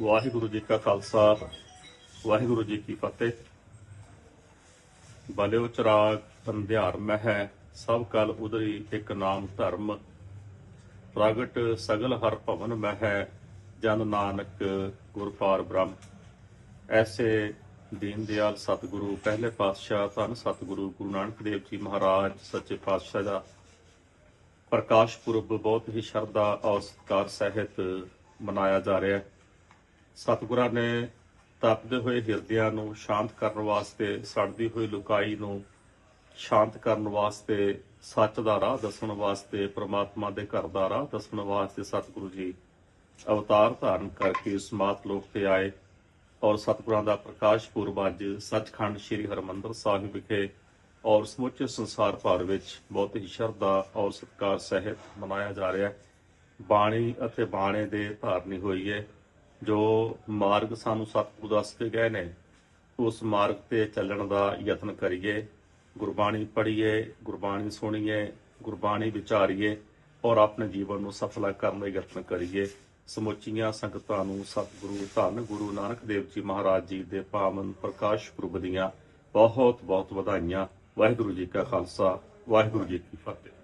ਵਾਹਿਗੁਰੂ ਜੀ ਕਾ ਖਾਲਸਾ, ਵਾਹਿਗੁਰੂ ਜੀ ਕੀ ਫਤਿਹ। ਬਲਿਓ ਚਰਾਗ ਅੰਧਿਆਰ ਮਹਿ, ਸਭ ਕਲ ਉਦਰੀ ਇੱਕ ਨਾਮ ਧਰਮ। ਪ੍ਰਗਟ ਸਗਲ ਹਰ ਭਵਨ ਮਹਿ, ਜਨ ਨਾਨਕ ਗੁਰ ਪਾਰ ਬ੍ਰਹਮ। ਐਸੇ ਦੀਨ ਦਿਆਲ ਸਤਿਗੁਰੂ, ਪਹਿਲੇ ਪਾਤਸ਼ਾਹ, ਧੰਨ ਸਤਿਗੁਰੂ ਗੁਰੂ ਨਾਨਕ ਦੇਵ ਜੀ ਮਹਾਰਾਜ, ਸੱਚੇ ਪਾਤਸ਼ਾਹ ਦਾ। ਪ੍ਰਕਾਸ਼ ਪੁਰਬ ਬਹੁਤ ਹੀ ਸ਼ਰਧਾ ਔਰ ਸਤਿਕਾਰ ਸਹਿਤ ਮਨਾਇਆ ਜਾ ਰਿਹਾ ਹੈ। ਸਤਿਗੁਰਾਂ ਨੇ ਤਪਦੇ ਹੋਏ ਹਿਰਦਿਆਂ ਨੂੰ ਸ਼ਾਂਤ ਕਰਨ ਵਾਸਤੇ, ਸੜਦੀ ਹੋਈ ਲੁਕਾਈ ਨੂੰ ਸ਼ਾਂਤ ਕਰਨ ਵਾਸਤੇ, ਸੱਚ ਦਾ ਰਾਹ ਦੱਸਣ ਵਾਸਤੇ, ਪ੍ਰਮਾਤਮਾ ਦੇ ਘਰ ਦਾ ਰਾਹ ਦੱਸਣ ਵਾਸਤੇ ਸਤਿਗੁਰੂ ਜੀ ਅਵਤਾਰ ਧਾਰਨ ਕਰਕੇ ਇਸ ਲੋਕ ਤੇ ਆਏ ਔਰ ਸਤਿਗੁਰਾਂ ਦਾ ਪ੍ਰਕਾਸ਼ ਪੁਰਬ ਅੱਜ ਸੱਚਖੰਡ ਸ੍ਰੀ ਹਰਮੰਦਰ ਸਾਹਿਬ ਵਿਖੇ ਔਰ ਸਮੁੱਚੇ ਸੰਸਾਰ ਭਰ ਵਿੱਚ ਬਹੁਤ ਹੀ ਸ਼ਰਧਾ ਔਰ ਸਤਿਕਾਰ ਸਹਿਤ ਮਨਾਇਆ ਜਾ ਰਿਹਾ ਹੈ। ਬਾਣੀ ਅਤੇ ਬਾਣੇ ਦੇ ਧਾਰਨੀ ਹੋਈ ਹੈ। ਜੋ ਮਾਰਗ ਸਾਨੂੰ ਸਤਿਗੁਰੂ ਦੱਸ ਕੇ ਗਏ ਨੇ, ਉਸ ਮਾਰਗ ਤੇ ਚੱਲਣ ਦਾ ਯਤਨ ਕਰੀਏ, ਗੁਰਬਾਣੀ ਪੜ੍ਹੀਏ, ਗੁਰਬਾਣੀ ਸੁਣੀਏ, ਗੁਰਬਾਣੀ ਵਿਚਾਰੀਏ ਔਰ ਆਪਣੇ ਜੀਵਨ ਨੂੰ ਸਫਲਾ ਕਰਨ ਦਾ ਯਤਨ ਕਰੀਏ। ਸਮੁੱਚੀਆਂ ਸੰਗਤਾਂ ਨੂੰ ਸਤਿਗੁਰੂ, ਧੰਨ ਗੁਰੂ ਨਾਨਕ ਦੇਵ ਜੀ ਮਹਾਰਾਜ ਜੀ ਦੇ ਪਾਵਨ ਪ੍ਰਕਾਸ਼ ਪੁਰਬ ਦੀਆਂ ਬਹੁਤ ਬਹੁਤ ਵਧਾਈਆਂ। ਵਾਹਿਗੁਰੂ ਜੀ ਕਾ ਖਾਲਸਾ, ਵਾਹਿਗੁਰੂ ਜੀ ਕੀ ਫਤਿਹ।